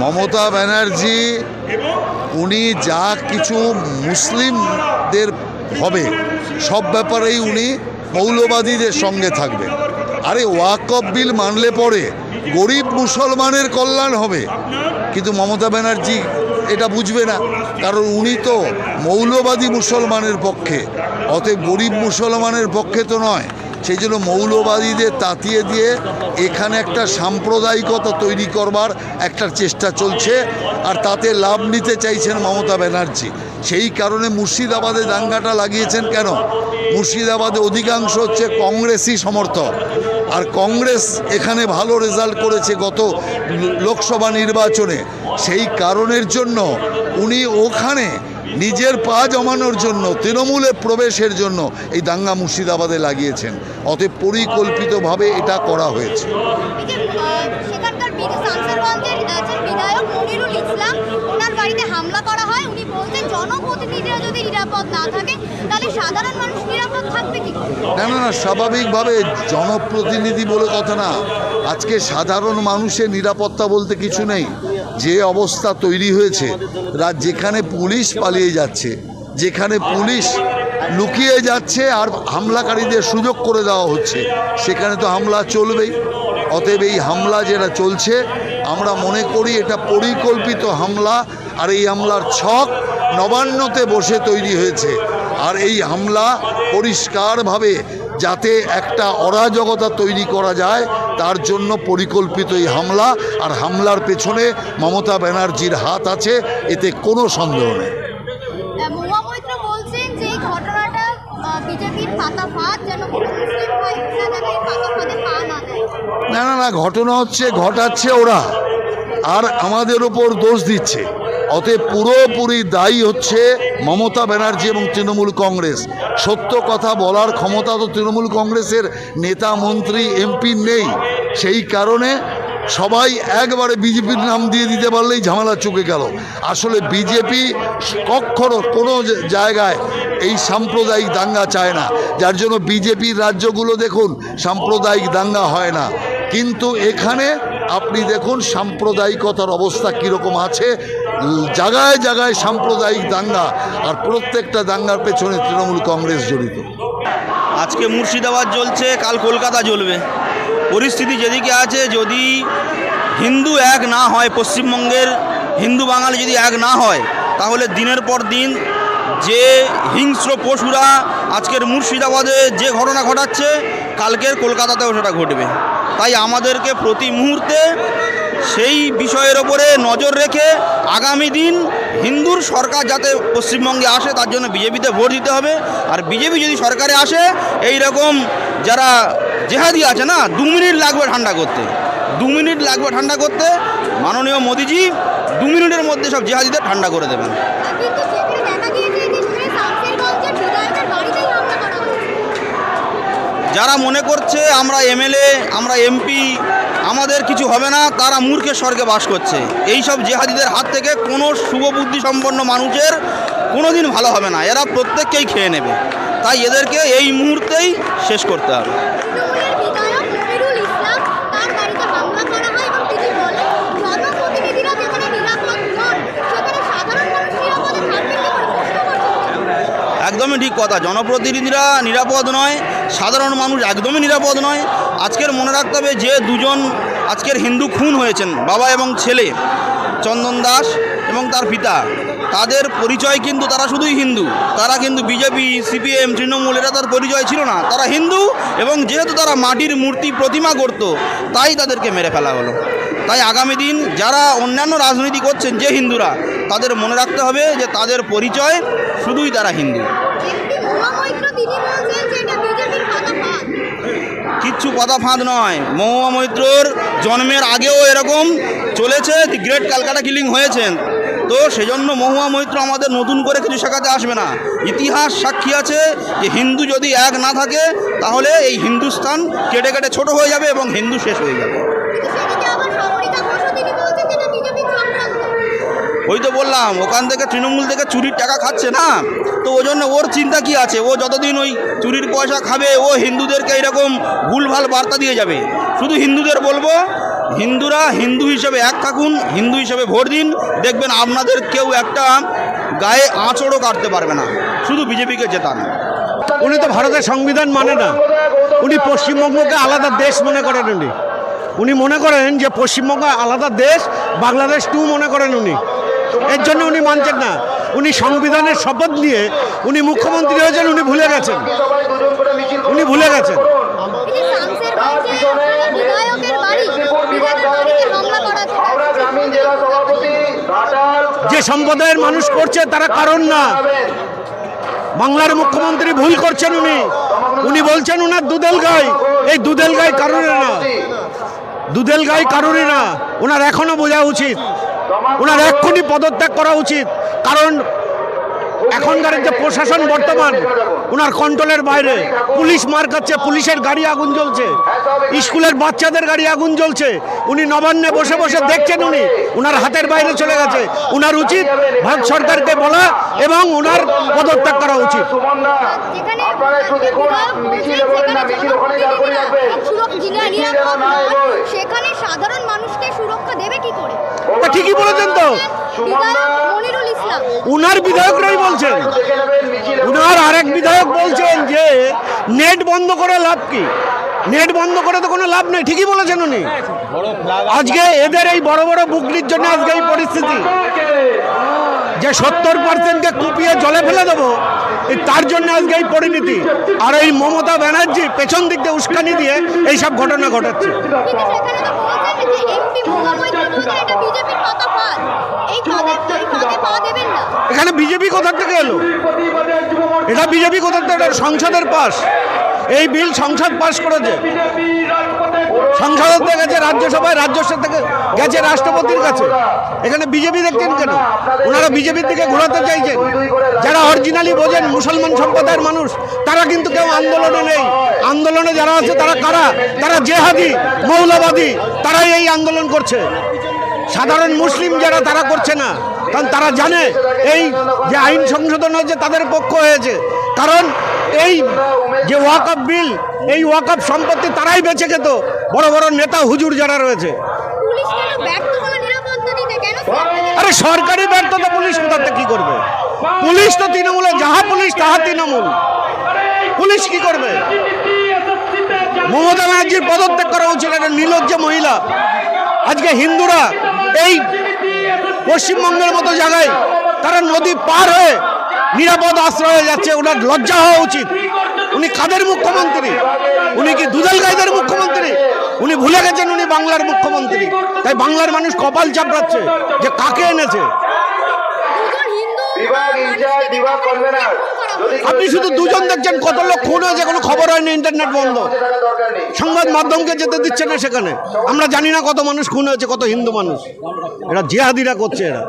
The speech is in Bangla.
মমতা ব্যানার্জি, উনি যা কিছু মুসলিমদের হবে, সব ব্যাপারেই উনি মৌলবাদীদের সঙ্গে থাকবে। আরে ওয়াকফ বিল মানলে পরে গরিব মুসলমানের কল্যাণ হবে। কিন্তু মমতা ব্যানার্জি এটা বুঝবে না, কারণ উনি তো মৌলবাদী মুসলমানের পক্ষে, অতএব গরিব মুসলমানের পক্ষে তো নয়। সেই জন্য মৌলবাদীদের তাতিয়ে দিয়ে এখানে একটা সাম্প্রদায়িকতা তৈরি করবার একটা চেষ্টা চলছে, আর তাতে লাভ নিতে চাইছেন মমতা ব্যানার্জি। সেই কারণে মুর্শিদাবাদে দাঙ্গাটা লাগিয়েছেন কেন? মুর্শিদাবাদে অধিকাংশ হচ্ছে কংগ্রেসই সমর্থক। আর কংগ্রেস এখানে ভালো রেজাল্ট করেছে গত লোকসভা নির্বাচনে। সেই কারণের জন্য উনি ওখানে নিজের পা জমানোর জন্য তৃণমূলে প্রবেশের জন্য এই দাঙ্গা মুর্শিদাবাদে লাগিয়েছেন। অতএব পরিকল্পিতভাবে এটা করা হয়েছে। হামলা করা হয়। উনি বলছেন জনপ্রতিনিধিরা যদি নিরাপদ না থাকে তাহলে সাধারণ মানুষ নিরাপদ থাকবে কি না না না স্বাভাবিকভাবে জনপ্রতিনিধি বলে কথা না। আজকে সাধারণ মানুষের নিরাপত্তা বলতে কিছু নেই। যে অবস্থা তৈরি হয়েছে, রাত যেখানে পুলিশ পালিয়ে যাচ্ছে, যেখানে পুলিশ লুকিয়ে যাচ্ছে আর হামলাকারীদের সুযোগ করে দেওয়া হচ্ছে, সেখানে তো হামলা চলবেই। অতএব এই হামলা যেটা চলছে, আমরা মনে করি এটা পরিকল্পিত হামলা, আর এই হামলার ছক নবান্নতে বসে তৈরি হয়েছে। আর এই হামলা পরিষ্কারভাবে যাতে একটা অরাজকতা তৈরি করা যায় তার জন্য পরিকল্পিত এই হামলা। আর হামলার পেছনে মমতা ব্যানার্জির হাত আছে এতে কোনো সন্দেহ নেই। না না না ঘটনা হচ্ছে ঘটাচ্ছে ওরা। আর আমাদের ওপর দোষ দিচ্ছে। অতএব পুরোপুরি দায়ী হচ্ছে মমতা ব্যানার্জি এবং তৃণমূল কংগ্রেস। সত্য কথা বলার ক্ষমতা তো তৃণমূল কংগ্রেসের, নেতা, মন্ত্রী, এমপি নেই। সেই কারণে সবাই একবারে বিজেপির নাম দিয়ে দিতে পারলেই ঝামেলা চুকে গেল। আসলে বিজেপি কখনো কোনো জায়গায় এই সাম্প্রদায়িক দাঙ্গা চায় না। যার জন্য বিজেপির রাজ্যগুলো দেখুন, সাম্প্রদায়িক দাঙ্গা হয় না। কিন্তু এখানে আপনি দেখুন সাম্প্রদায়িকতার অবস্থা কীরকম আছে। জায়গায় জায়গায় সাম্প্রদায়িক দাঙ্গা আর প্রত্যেকটা দাঙ্গার পেছনে তৃণমূল কংগ্রেস জড়িত। আজকে মুর্শিদাবাদ জ্বলছে, কাল কলকাতা জ্বলবে। পরিস্থিতি যেদিকে আছে, যদি হিন্দু এক না হয়, পশ্চিমবঙ্গের হিন্দু বাঙালি যদি এক না হয়, তাহলে দিনের পর দিন যে হিংস্র পশুরা আজকের মুর্শিদাবাদে যে ঘটনা ঘটাচ্ছে, কালকের কলকাতাতেও সেটা ঘটবে। তাই আমাদেরকে প্রতি মুহূর্তে সেই বিষয়ের ওপরে নজর রেখে আগামী দিন হিন্দুর সরকার যাতে পশ্চিমবঙ্গে আসে, তার জন্য বিজেপিতে ভোট দিতে হবে। আর বিজেপি যদি সরকারে আসে, এই রকম যারা জেহাদি আছে না, দু মিনিট লাগবে ঠান্ডা করতে। দু মিনিট লাগবে ঠান্ডা করতে। মাননীয় মোদিজি দু মিনিটের মধ্যে সব জেহাদিদের ঠান্ডা করে দেবেন আহ, কিন্তু সেখানে দেখা গিয়েছে যে সেখানে শামসেরগঞ্জের বিধায়কের বাড়িতেই হামলা করা হয়েছে যারা মনে করছে আমরা এমএলএ আমরা এমপি আমাদের কিছু হবে না তারা মূর্খের স্বর্গে বাস করছে। এই সব জেহাদিদের হাত থেকে কোনো শুভবুদ্ধি সম্পন্ন মানুষের কোনো দিন ভালো হবে না। এরা প্রত্যেককেই খেয়ে নেবে। তাই এদেরকে এই মুহূর্তেই শেষ করতে হবে। একদমই ঠিক কথা। জনপ্রতিনিধিরা নিরাপদ নয় সাধারণ মানুষ একদমই নিরাপদ নয়। আজকের মনে রাখতে হবে যে দুজন আজকের হিন্দু খুন হয়েছেন, বাবা এবং ছেলে, চন্দন দাস এবং তার পিতা। তাদের পরিচয় কিন্তু তারা শুধুই হিন্দু। তারা কিন্তু বিজেপি, সিপিএম, তৃণমূল এটা তার পরিচয় ছিল না। তারা হিন্দু এবং যেহেতু তারা মাটির মূর্তি প্রতিমা করত তাই তাদেরকে মেরে ফেলা হলো। তাই আগামী দিন যারা অন্যান্য রাজনীতি করছেন যে হিন্দুরা, তাদের মনে রাখতে হবে যে তাদের পরিচয় শুধুই তারা হিন্দু এমপি মহুয়া মৈত্র তিনি বলছেন যে এটা বিজেপির পাতা ফাঁদ কিচ্ছু পাতা ফাঁদ নয়। মহুয়া মৈত্রর জন্মের আগেও এরকম চলেছে, গ্রেট কালকাটা কিলিং হয়েছেন। তো সেজন্য মহুয়া মৈত্র আমাদের নতুন করে কিছু শেখাতে আসবে না। ইতিহাস সাক্ষী আছে যে হিন্দু যদি এক না থাকে, তাহলে এই হিন্দুস্থান কেটে কেটে ছোট হয়ে যাবে এবং হিন্দু শেষ হয়ে যাবে কিন্তু সেদিকে আবার সমরিতা ঘোষও তিনি বলছেন যেটা বিজেপির চক্রান্ত ওই তো বললাম, ওখান থেকে তৃণমূল থেকে চুরির টাকা খাচ্ছে না? তো ওই জন্য ওর চিন্তা কি আছে? ও যতদিন ওই চুরির পয়সা খাবে, ও হিন্দুদেরকে এরকম ভুলভাল বার্তা দিয়ে যাবে। শুধু হিন্দুদের বলব, হিন্দুরা হিন্দু হিসেবে এক থাকুন, হিন্দু হিসেবে ভোট দিন, দেখবেন আপনাদের কেউ একটা গায়ে আঁচড়ও কাটতে পারবে না। শুধু বিজেপিকে জেতান। উনি তো ভারতের সংবিধান মানে না। উনি পশ্চিমবঙ্গকে আলাদা দেশ মনে করেন উনি। উনি মনে করেন যে পশ্চিমবঙ্গ আলাদা দেশ, বাংলাদেশ টু মনে করেন উনি। এর জন্য উনি মানছেন না। উনি সংবিধানের শপথ নিয়ে উনি মুখ্যমন্ত্রী হয়েছেন উনি ভুলে গেছেন। উনি ভুলে গেছেন। যে সম্প্রদায়ের মানুষ করছে তারা কারণ না। বাংলার মুখ্যমন্ত্রী ভুল করছেন উনি। উনি বলছেন উনার দুধেল গাই। এই দুধেল গাই কারণে না। দুধেল গাই কারণে না। ওনার এখনও বোঝা উচিত। ওনার এক্ষুনি পদত্যাগ করা উচিত। কারণ এখনকার যে প্রশাসন বর্তমান ওনার কন্ট্রোলের বাইরে। পুলিশ মার খাচ্ছে পুলিশের গাড়ি আগুন জ্বলছে। স্কুলের বাচ্চাদের গাড়ি আগুন জ্বলছে। উনি নবান্নে বসে বসে দেখছেন উনি ওনার হাতের বাইরে চলে গেছে। ওনার উচিত ভারত সরকারকে বলা এবং ওনার পদত্যাগ করা উচিত। সেখানে সাধারণ মানুষকে সুরক্ষা দেবে কি করে? ঠিকই বলেছেন তো। উনার বিধায়করাই বলছেন। উনার আরেক বিধায়ক বলছেন যে, নেট বন্ধ করে লাভ কি? নেট বন্ধ করে তো কোনো লাভ নেই, ঠিকই বলেছেন উনি। আজকে এদের এই বড় বড় বুকলির জন্য আজকে এই পরিস্থিতি। যে সত্তর পার্সেন্টকে কুপিয়ে জলে ফেলে দেবো তার জন্য আজকে এই পরিণতি। আর এই মমতা ব্যানার্জি পেছন দিক দিয়ে উস্কানি দিয়ে এইসব ঘটনা ঘটাচ্ছে। এখানে বিজেপি কোথা থেকে এলো? এটা বিজেপি কোথা থেকে? সংসদের পাস এই বিল সংসদ পাশ করেছে। সংসদ থেকে গেছে রাজ্যসভায় রাজ্যসভা থেকে গেছে রাষ্ট্রপতির কাছে। এখানে বিজেপি দেখছেন কেন? ওনারা বিজেপির দিকে ঘোরাতে চাইছেন। যারা অরিজিনালি বোঝেন মুসলমান সম্প্রদায়ের মানুষ, তারা কিন্তু কেউ আন্দোলনে নেই। আন্দোলনে যারা আছে, তারা কারা? তারা জেহাদি, মৌলবাদী, তারাই এই আন্দোলন করছে। সাধারণ মুসলিম যারা তারা করছে না কারণ তারা জানে এই যে আইন সংশোধন হয়েছে তাদের পক্ষ হয়েছে। কারণ এই যে ওয়াকআপ বিল এই ওয়াকআপ সম্পত্তি তারাই বেঁচে খেত বড় বড় নেতা হুজুর যারা রয়েছে। আরে সরকারি ব্যর্থতা পুলিশ কোথাতে কি করবে? পুলিশ তো তৃণমূলে যাহা পুলিশ তাহা তৃণমূল। পুলিশ কি করবে? মমতা ব্যানার্জির পদত্যাগ করা উচিত একটা নির্লজ্জ মহিলা। আজকে হিন্দুরা এই পশ্চিমবঙ্গের মতো জায়গায় তারা নদী পার হয়ে নিরাপদ আশ্রয়ে যাচ্ছে ওনার লজ্জা হওয়া উচিত। উনি কাদের মুখ্যমন্ত্রী উনি কি দুধাল গাইদের মুখ্যমন্ত্রী? উনি ভুলে গেছেন উনি বাংলার মুখ্যমন্ত্রী। তাই বাংলার মানুষ কপাল চাপড়াচ্ছে যে কাকে এনেছে। আপনি শুধু দুজন দেখছেন, কত লোক খুন হয়েছে, কোনো খবর হয়নি ইন্টারনেট বন্ধ। সংবাদ মাধ্যমকে যেতে দিচ্ছে না সেখানে। আমরা জানি না কত মানুষ খুন হয়েছে, কত হিন্দু মানুষ। এরা জিহাদিরা করছে এরা।